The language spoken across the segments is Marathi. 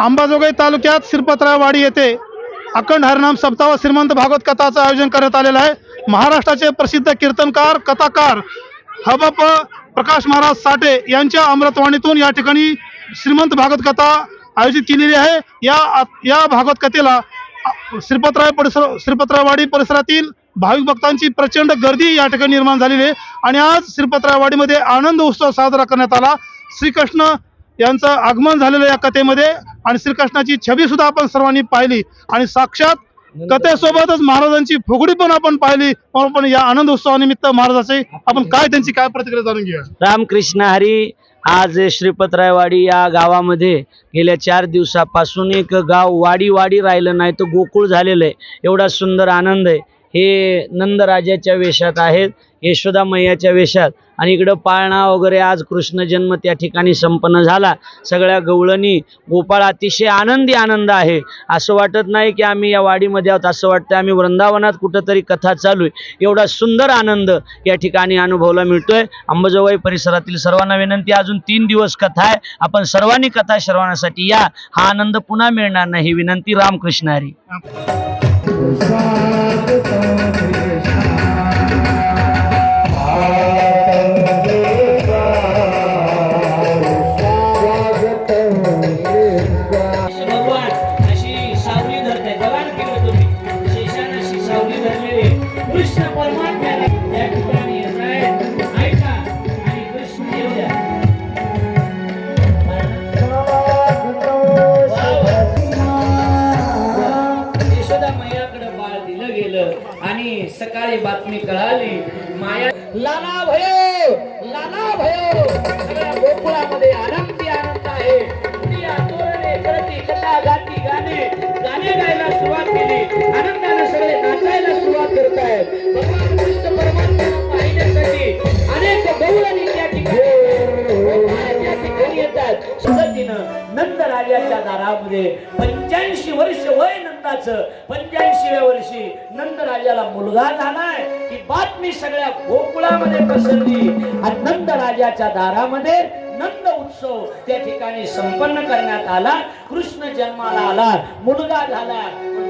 अंबाजोगाई तालुक्यात सिरपतरावाडी येथे अखंड हरनाम सप्ताह श्रीमंत भागवत कथाचं आयोजन करण्यात आलेलं आहे. महाराष्ट्राचे प्रसिद्ध कीर्तनकार कथाकार हबप प्रकाश महाराज साठे यांच्या अमृतवाणीतून या ठिकाणी श्रीमंत भागवत कथा आयोजित केलेली आहे. या या भागवत कथेला श्रीपतराय परिसर श्रीपतरायवाडी परिसरातील भाविक भक्तांची प्रचंड गर्दी या ठिकाणी निर्माण झालेली आहे. आणि आज श्रीपतरायवाडीमध्ये आनंद उत्सव साजरा करण्यात आला. श्रीकृष्ण यांचं आगमन झालेलं या कथेमध्ये आणि श्रीकृष्णाची छबी सुद्धा आपण सर्वांनी पाहिली. आणि साक्षात कथेसोबतच महाराजांची फुगडी पण आपण पाहिली. पण या आनंद उत्सवानिमित्त महाराजाचे आपण काय त्यांची काय प्रतिक्रिया जाणून घेऊया? रामकृष्ण हरी आज श्रीपतरायवाडी या गावामध्ये गेल्या चार दिवसापासून एक गाव वाडी वाडी राहिलं नाही तर गोकुळ झालेलं आहे. एवढा सुंदर आनंद आहे. हे नंदराजाच्या वेशात आहेत यशोदा मैयाच्या वेशात. आणि इकडं पाळणा वगैरे आज कृष्ण जन्म त्या ठिकाणी संपन्न झाला. सगळ्या गवळणी गोपाळ अतिशय आनंदी आनंद आहे. असं वाटत नाही की आम्ही या वाडीमध्ये आहोत. असं वाटतं आम्ही वृंदावनात कुठंतरी कथा चालू आहे. एवढा सुंदर आनंद या ठिकाणी अनुभवला मिळतोय. अंबाजोगाई परिसरातील सर्वांना विनंती अजून तीन दिवस कथा आहे. आपण सर्वांनी कथा श्रवणासाठी या. हा आनंद पुन्हा मिळणार नाही ही विनंती रामकृष्ण हरी कळाली. माया लाला भयो लाला भयो. सगळ्या गोकुळामध्ये आनंदी आनंद आहे. करती कथा गाती गाणे गाणे गायला सुरुवात केली. आनंदाने सगळे नाचायला सुरुवात करत आहेत भगवान कृष्ण पाहण्यासाठी अनेक त्या ठिकाणी येतात. पद्धतीनं नंद राजाच्या दारामध्ये पंच्याऐंशी वर्ष वय नंदाचं पंच्याऐंशीव्या वर्षी नंद राजाला मुलगा झालाय. ही बातमी सगळ्या गोकुळामध्ये पसरली. आणि नंद राजाच्या दारामध्ये नंद उत्सव त्या ठिकाणी संपन्न करण्यात आला. कृष्ण जन्माला आला मुलगा झाला.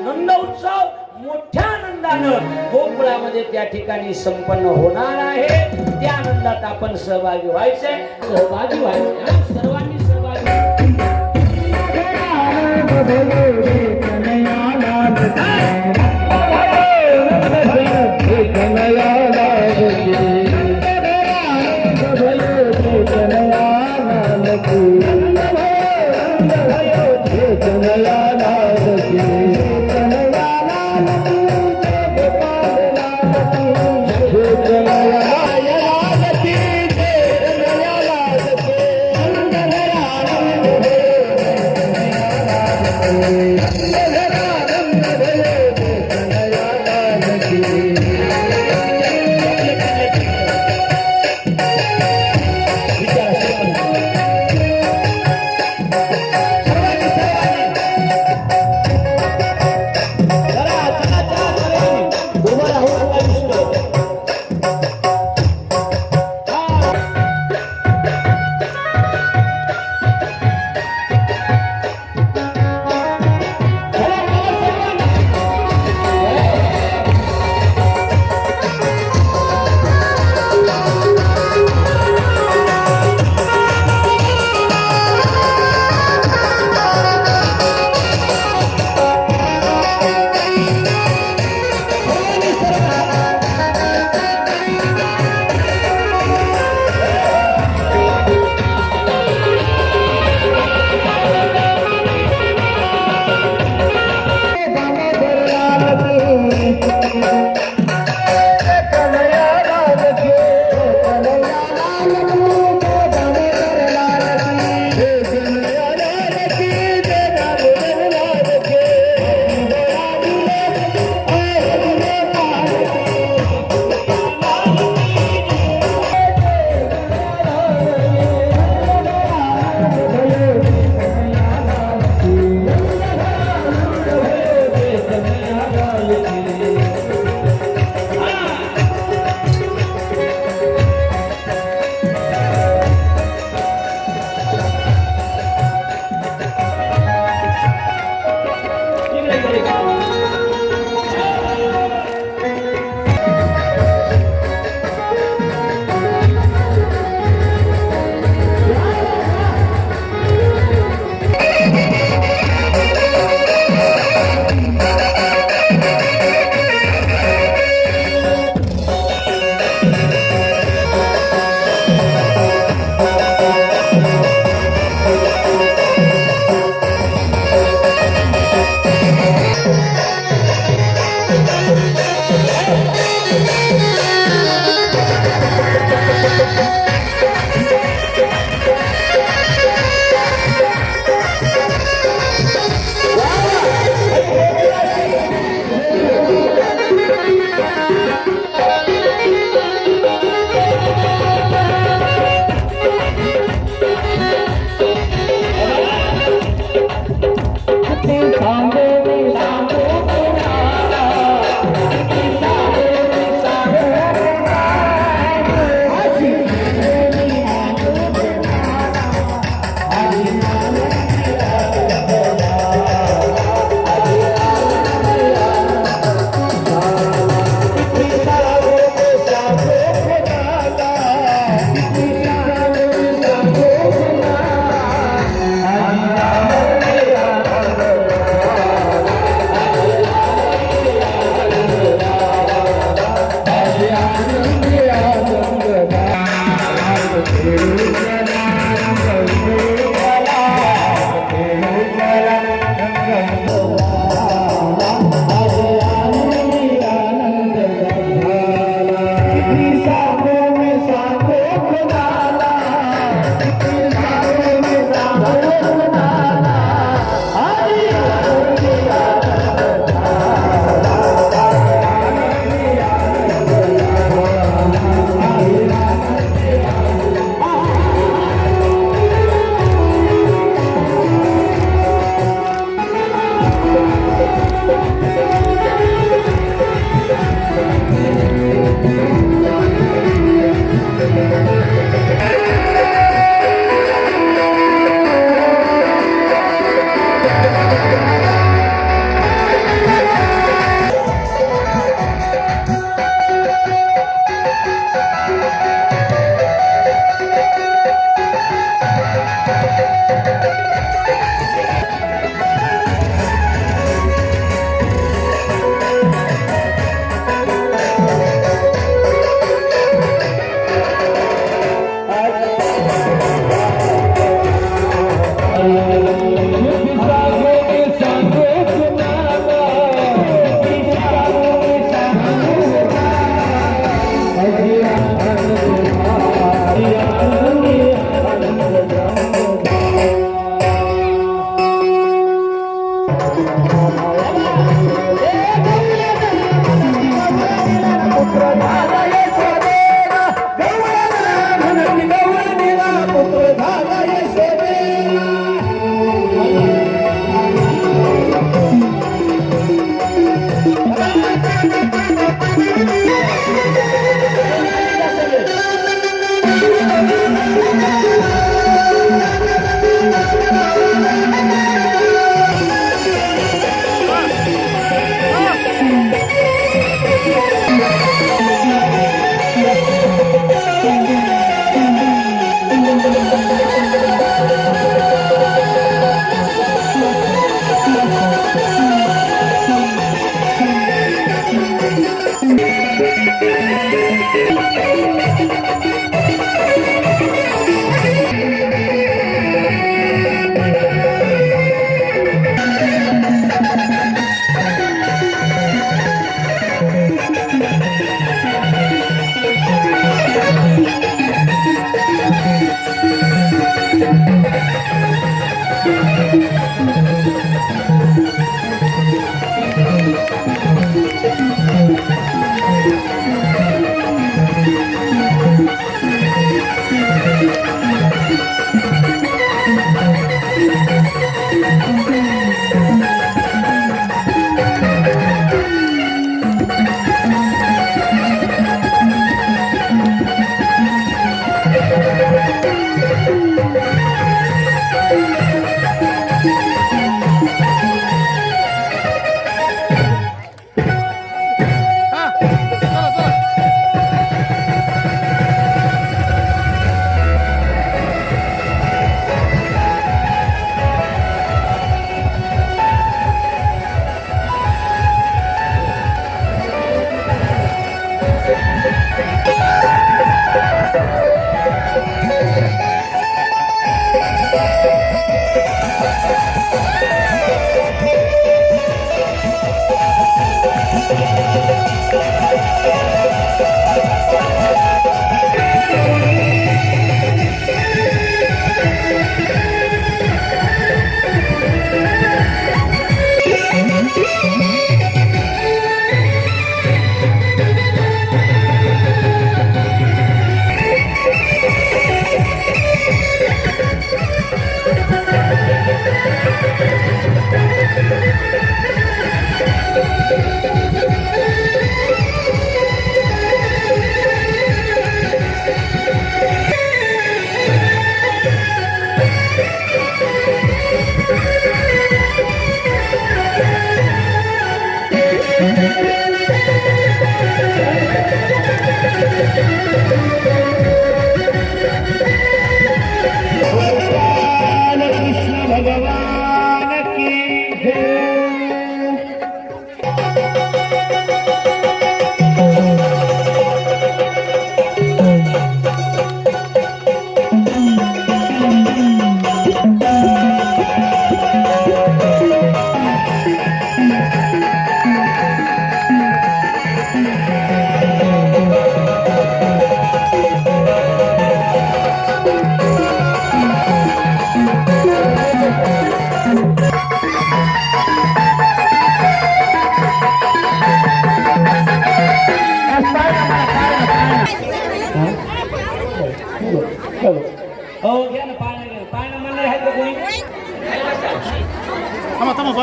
नंद उत्सव मोठ्या आनंदानं गोकुळामध्ये त्या ठिकाणी संपन्न होणार आहे. त्या आनंदात आपण सहभागी व्हायचंय. सहभागी व्हायचंय. सर्वांनी सहभागी भागवत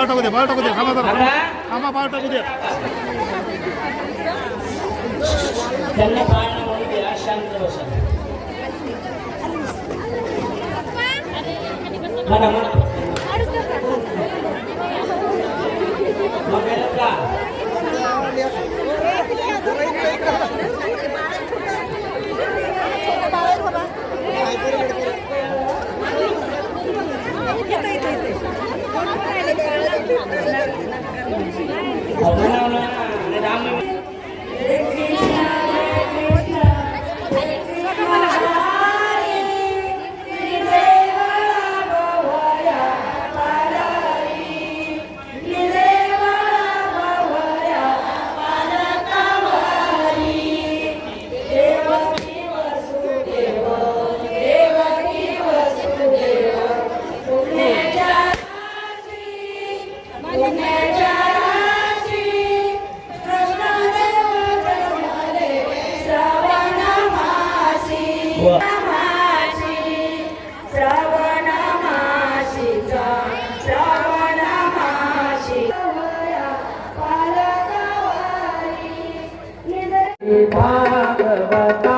टाकू दे बाळ टाकू दे थांबा जरा थांबा बाळ टाकू दे त्यांना बाळ 好的呢。भागवता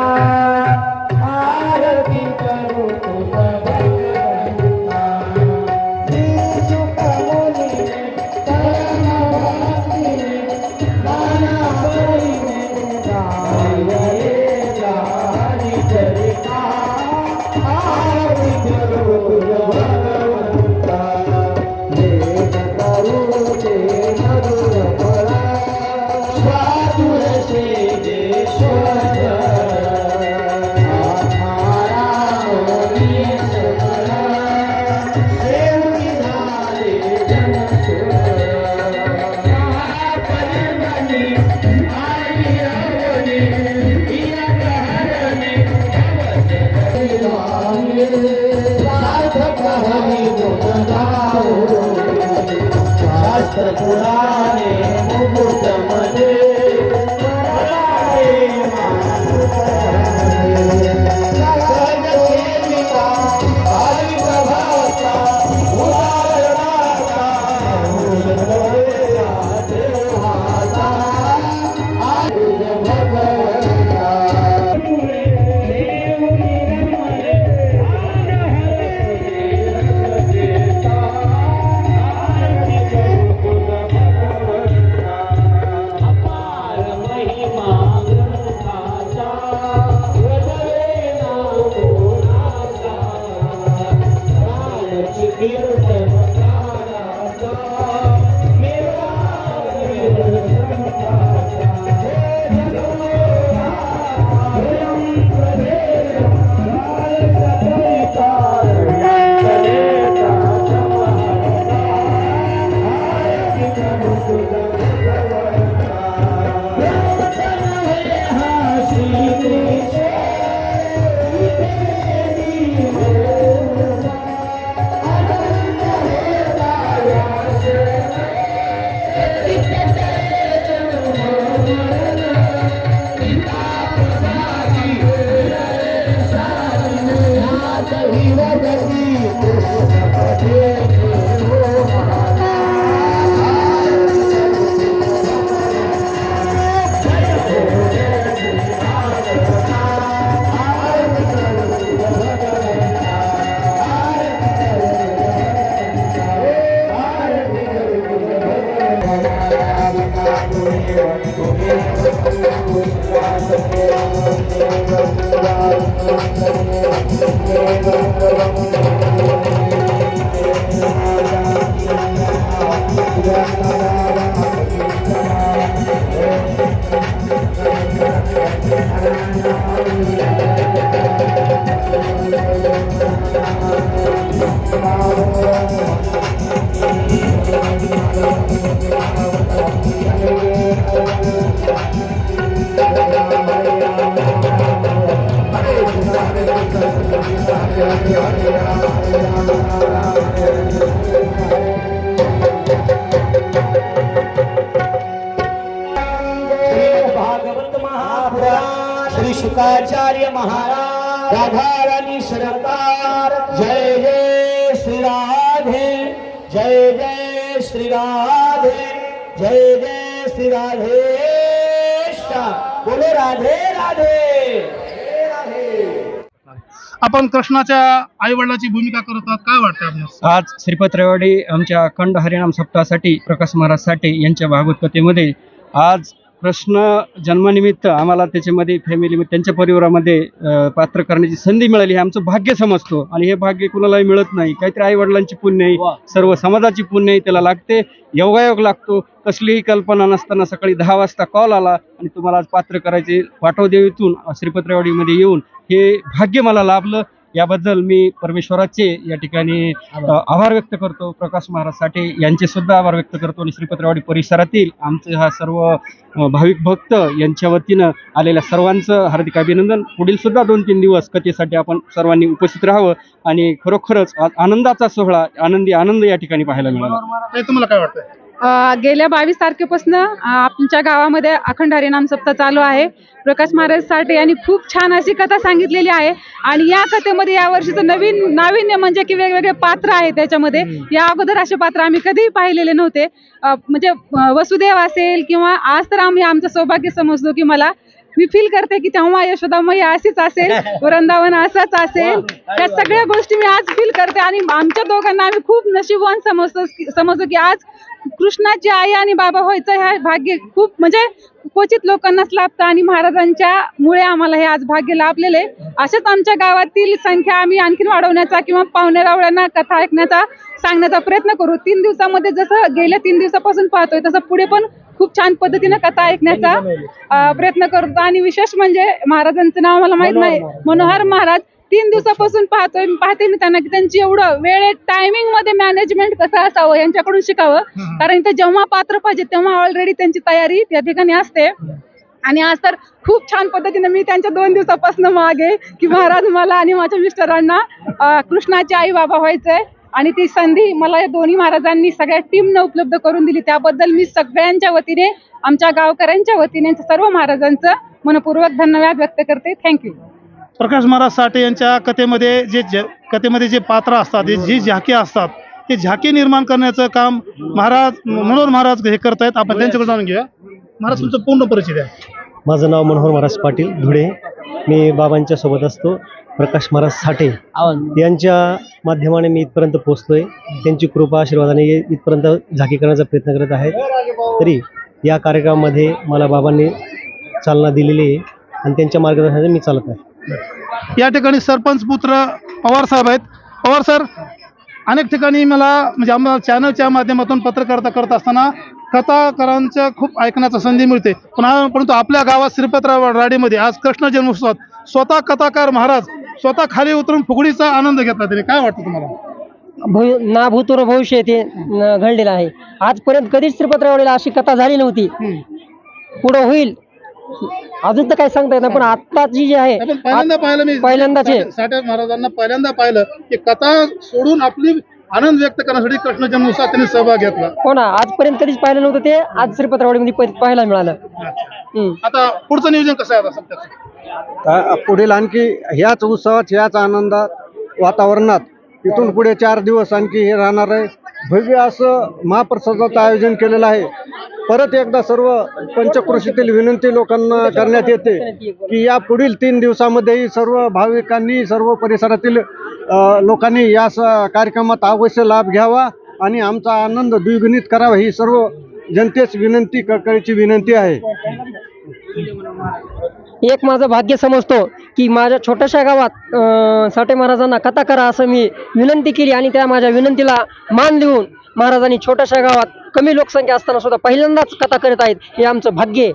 પુરાણે મુકુટ ఏడు सरकार। जय जय श्री राधे। जय जय श्री राधे। जय जय श्री राधे बोलो राधे राधे। आपण कृष्णाच्या आई वडिलाची भूमिका करत आहात. काय वाटतं आपल्याला? आज श्रीपत्रवाडी आमच्या अखंड हरिनाम सप्ताहासाठी प्रकाश महाराज साठे यांच्या भागवत कथेमध्ये आज कृष्ण जन्मानिमित्त आम्हाला त्याच्यामध्ये फॅमिली त्यांच्या परिवारामध्ये पात्र करण्याची संधी मिळाली हे आमचं भाग्य समजतो. आणि हे भाग्य कुणालाही मिळत नाही. काहीतरी आई वडिलांची पुण्य आहे सर्व समाजाची पुण्य आहे त्याला लागते. योगायोग लागतो. कसलीही कल्पना नसताना सकाळी दहा वाजता कॉल आला आणि तुम्हाला आज पात्र करायचे पाठवदेवीतून श्रीपत्रवाडीमध्ये येऊन हे भाग्य मला लाभलं. याबद्दल मी परमेश्वराचे या ठिकाणी आभार. व्यक्त करतो. प्रकाश महाराज साठे यांचे सुद्धा आभार व्यक्त करतो आणि श्रीपत्रवाडी परिसरातील आमचे हा सर्व भाविक भक्त यांच्या वतीनं आलेल्या सर्वांचं हार्दिक अभिनंदन. पुढील सुद्धा दोन तीन दिवस कथेसाठी आपण सर्वांनी उपस्थित राहावं आणि खरोखरच आनंदाचा सोहळा आनंदी आनंद या ठिकाणी पाहायला मिळाला. तुम्हाला काय वाटतंय? अ, गेल्या बावीस तारखेपासून आमच्या गावामध्ये अखंड हरिनाम सप्ताह चालू आहे. प्रकाश महाराज साठे यांनी खूप छान अशी कथा सांगितलेली आहे. आणि या कथेमध्ये या वर्षीचं नवीन नाविन्य म्हणजे की वेगवेगळे पात्र आहे त्याच्यामध्ये. या अगोदर असे पात्र आम्ही कधीही पाहिलेले नव्हते. म्हणजे वसुदेव असेल किंवा आज तर आम्ही आमचं सौभाग्य समजतो की मला मी फील करते की तेव्हा यशोदामयी अशीच असेल वृंदावन असंच असेल. या सगळ्या गोष्टी मी आज फील करते आणि आमच्या दोघांना आम्ही खूप नशीबवान समजतो समजतो की आज कृष्णाची आई आणि बाबा व्हायचं हे भाग्य खूप म्हणजे क्वचित लोकांनाच लाभतं आणि महाराजांच्या मुळे आम्हाला हे आज भाग्य लाभलेले अशाच आमच्या गावातील संख्या आम्ही आणखीन वाढवण्याचा किंवा पाहुणे रावळ्यांना कथा ऐकण्याचा सांगण्याचा प्रयत्न करू. तीन दिवसामध्ये जसं गेल्या तीन दिवसापासून पाहतोय तसं पुढे पण खूप छान पद्धतीनं कथा ऐकण्याचा प्रयत्न करतो. आणि विशेष म्हणजे महाराजांचं नाव मला माहीत नाही. मनोहर महाराज. तीन दिवसापासून पाहतोय पाहते मी त्यांना की त्यांची एवढं वेळेत टायमिंगमध्ये मॅनेजमेंट कसं असावं यांच्याकडून शिकावं. कारण इथे जेव्हा पात्र पाहिजे तेव्हा ऑलरेडी त्यांची तयारी त्या ठिकाणी असते. आणि आज तर खूप छान पद्धतीने मी त्यांच्या दोन दिवसापासून मागे की महाराज मला आणि माझ्या मिस्टरांना कृष्णाचे आई बाबा व्हायचंय. आणि ती संधी मला या दोन्ही महाराजांनी सगळ्या टीमनं उपलब्ध करून दिली. त्याबद्दल मी सगळ्यांच्या वतीने आमच्या गावकऱ्यांच्या वतीने सर्व महाराजांचं मनपूर्वक धन्यवाद व्यक्त करते. थँक्यू प्रकाश महाराज साठे यांच्या कथेमध्ये जे ज- कथेमध्ये जे पात्र असतात जे झाके असतात ते झाके निर्माण करण्याचं काम महाराज मनोहर महाराज हे करत आहेत. आपण त्यांच्याकडे जाणून घेऊया. महाराज तुमचं पूर्ण परिचय द्या. माझं नाव मनोहर महाराज पाटील धुळे. मी बाबांच्या सोबत असतो. प्रकाश महाराज साठे यांच्या माध्यमाने मी इथपर्यंत पोहोचलोय त्यांची कृपा आशीर्वादाने इथपर्यंत झाकी करण्याचा प्रयत्न करत आहेत. तरी या कार्यक्रमामध्ये मला बाबांनी चालना दिलेली आहे आणि त्यांच्या मार्गदर्शनाने मी चालत आहे. या ठिकाणी सरपंच पुत्र पवार साहेब आहेत. पवार सर अनेक ठिकाणी मला म्हणजे आम्हाला चॅनलच्या माध्यमातून पत्रकारिता करत असताना कथाकारांच्या खूप ऐकण्याचा संधी मिळते. पण परंतु आपल्या गावात श्रीपतराव राडीमध्ये आज कृष्ण जन्मोत्सवात स्वतः कथाकार महाराज स्वतः खाली उतरून फुगडीचा आनंद घेतला त्याने काय वाटतं तुम्हाला? भू ना भूतपूर्व भविष्य येथे न- घडलेलं आहे. आजपर्यंत कधीच श्रीपत्रावळीला अशी कथा झाली नव्हती. पुढं होईल. अजून तर काय सांगता येत नाही पण आत्ताची जी आहे आपण पहिल्यांदा पाहिलं मी. पहिल्यांदाच. आहे. साठे- साठे महाराजांना पहिल्यांदा पाहिलं की कथा सोडून आपली आनंद व्यक्त करण्यासाठी कृष्ण जन्मोत्सवात त्यांनी सहभाग घेतला. हो ना आजपर्यंत कधीच पाहिलं नव्हतं ते. आज श्रीपत्रावळीमध्ये प- पाहायला मिळालं. हम्म. आता पुढचं नियोजन कसं आहे आता सध्याचं? का- पुढील आणखी ह्याच उत्सवात ह्याच आनंदात वातावरणात इथून पुढे चार दिवस आणखी हे राहणार आहे. भव्य असं महाप्रसादाचं आयोजन केलेलं आहे. परत एकदा सर्व पंचकृषीतील विनंती लोकांना करण्यात येते की या पुढील तीन दिवसामध्येही सर्व भाविकांनी सर्व परिसरातील लोकांनी या स- कार्यक्रमात अवश्य लाभ घ्यावा आणि आमचा आनंद द्विगुणित करावा ही सर्व जनतेस विनंती कळकळीची विनंती आहे. एक माझं भाग्य समजतो की माझ्या छोट्याशा गावात साठे महाराजांना कथा करा असं मी विनंती केली आणि त्या माझ्या विनंतीला मान देऊन महाराजांनी छोट्याशा गावात कमी लोकसंख्या असताना सुद्धा पहिल्यांदाच कथा करत आहेत. हे आमचं भाग्य आहे.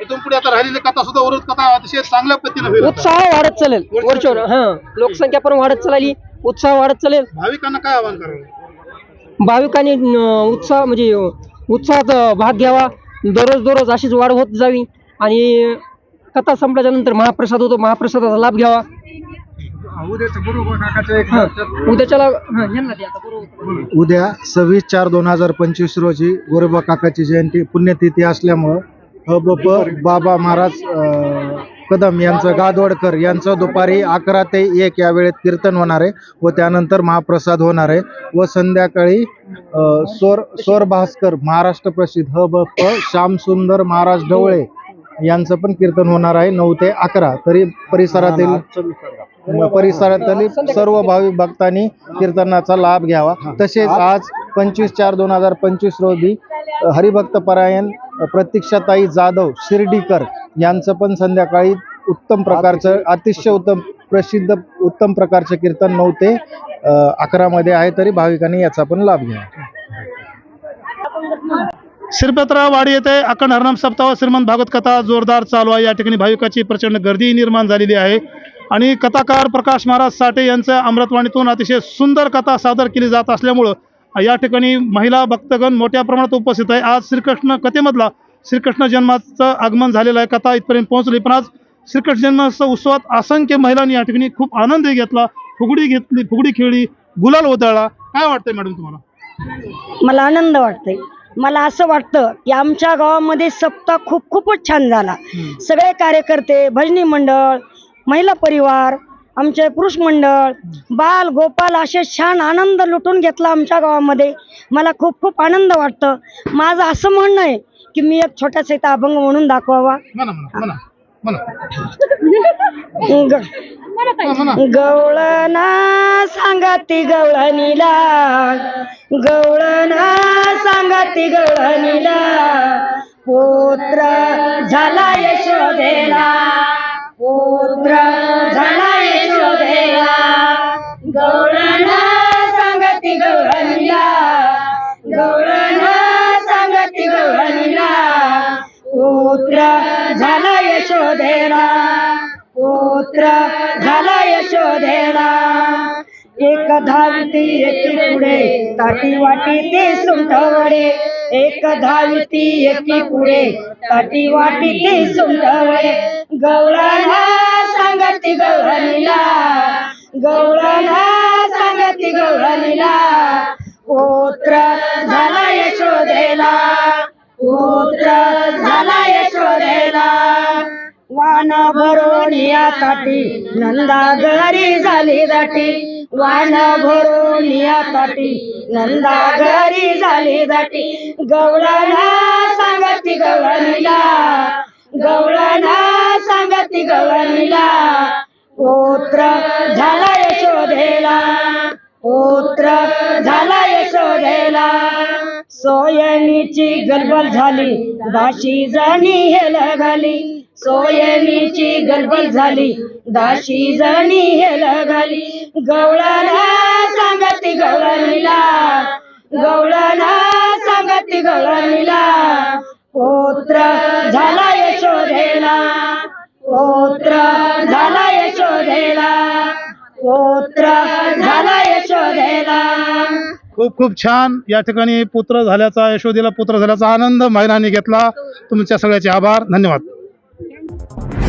इथून पुढे आता राहिलेली कथा सुद्धा उरत कथा अतिशय चांगल्या पद्धतीने होईल. उत्साह वाढत चालेल. वरचेवर हा. लोकसंख्या पण वाढत चालली. उत्साह वाढत चालेल. भाविकांना काय आवाहन करावं? भाविकांनी अं, उत्साह म्हणजे अं, भाग घ्यावा. दररोज दररोज अशीच वाढ होत जावी. आणि कथा संपल्याच्या नंतर महाप्रसाद होतो. महाप्रसादाचा लाभ घ्यावा. उद्याचं गुरु काकाचं एक उद्याच्याला हा यांना द्या आता बरोबर. उद्या सव्वीस चार दोन हजार पंचवीस रोजी गोरेबा काकाची जयंती पुण्यतिथी असल्यामुळं हबप बाबा महाराज अं, कदम यांचं गादवडकर यांचं दुपारी अकरा ते एक या वेळेत कीर्तन होणार आहे व त्यानंतर महाप्रसाद होणार आहे व संध्याकाळी अं, स्वर स्वर भास्कर महाराष्ट्र प्रसिद्ध हबप श्यामसुंदर महाराज ढवळे यांचं पण कीर्तन होणार आहे नऊ ते अकरा. तरी परिसरातील परिसरातील सर्व भाविक भक्तांनी कीर्तनाचा लाभ घ्यावा. तसेच आज पंचवीस चार दोन हजार पंचवीस रोजी हरिभक्त परायण प्रतीक्षाताई जाधव शिर्डीकर यांचं पण संध्याकाळी उत्तम प्रकारचं अतिशय उत्तम प्रसिद्ध उत्तम प्रकारचं कीर्तन नऊ ते अकरा मध्ये आहे तरी भाविकांनी याचा पण लाभ घ्यावा शिरपत्रा वाडी येथे अखंड हरनाम सप्ताह श्रीमंत भागवत कथा जोरदार चालू आहे. या ठिकाणी भाविकाची प्रचंड गर्दी निर्माण झालेली आहे. आणि कथाकार प्रकाश महाराज साठे यांच्या अमृतवाणीतून अतिशय सुंदर कथा सादर केली जात असल्यामुळं या ठिकाणी महिला भक्तगण मोठ्या प्रमाणात उपस्थित आहे. आज श्रीकृष्ण कथेमधला श्रीकृष्ण जन्माचं आगमन झालेलं आहे. कथा इथपर्यंत पोहोचली. पण आज श्रीकृष्ण जन्माच्या उत्सवात असंख्य महिलांनी या ठिकाणी खूप आनंद घेतला. फुगडी घेतली फुगडी खेळली गुलाल उधळला काय वाटतंय मॅडम तुम्हाला? मला आनंद वाटतोय. मला असं वाटतं की आमच्या गावामध्ये सप्ताह खूप खूपच छान झाला. सगळे कार्यकर्ते भजनी मंडळ महिला परिवार आमचे पुरुष मंडळ बाल गोपाल असे छान आनंद लुटून घेतला आमच्या गावामध्ये. मला खूप खूप आनंद वाटतं. माझं असं म्हणणं आहे की मी एक छोटासा इथं अभंग म्हणून दाखवावा. गवळणा सांगाती गवळणीला गवळणा सांगाती गवळणीला पुत्र झाला यशोदेला. पुत्र झाला यशोदेला गवळणा सांगाती गवळणीला गवळणा सांगाती गवळणीला पुत्र झाला यशोदेला पुत्र झाला यशोधेला एक धावती एकी पुढे ताटी वाटी ते सुंठवडे. एक धावती एकी पुढे ताटी वाटी ती सुंठवडे गवळणा सांगती गवळणीला. गवळणा सांगती गवळणीला. पोत्र झाला यशोधेला पोत्र झाला यशोधेला वान भरून या ताटी नंदा घरी झाली दाटी. वान भरून या ताटी नंदा घरी झाली दाटी. गवळणा सांगती गवळणीला गवळणा सांगती गवळणीला. पोत्र झाला यशोधेला पोत्र झाला यशोधेला सोयनीची गलबल झाली दाशी जाणी हेल घाली. सोयनीची गलबल झाली दाशी जणी हेल घाली. गवळाला सांगती गवळणीला गवळाला सांगती गवळणीला पोत्र झाला यशोधेला पोत्र झाला यशोधेला पोत्र झाला यशोधेला खूप खूप छान. या ठिकाणी पुत्र झाल्याचा यशोदेला पुत्र झाल्याचा आनंद महिलांनी घेतला. तुमच्या सगळ्याचे आभार. धन्यवाद. Bye.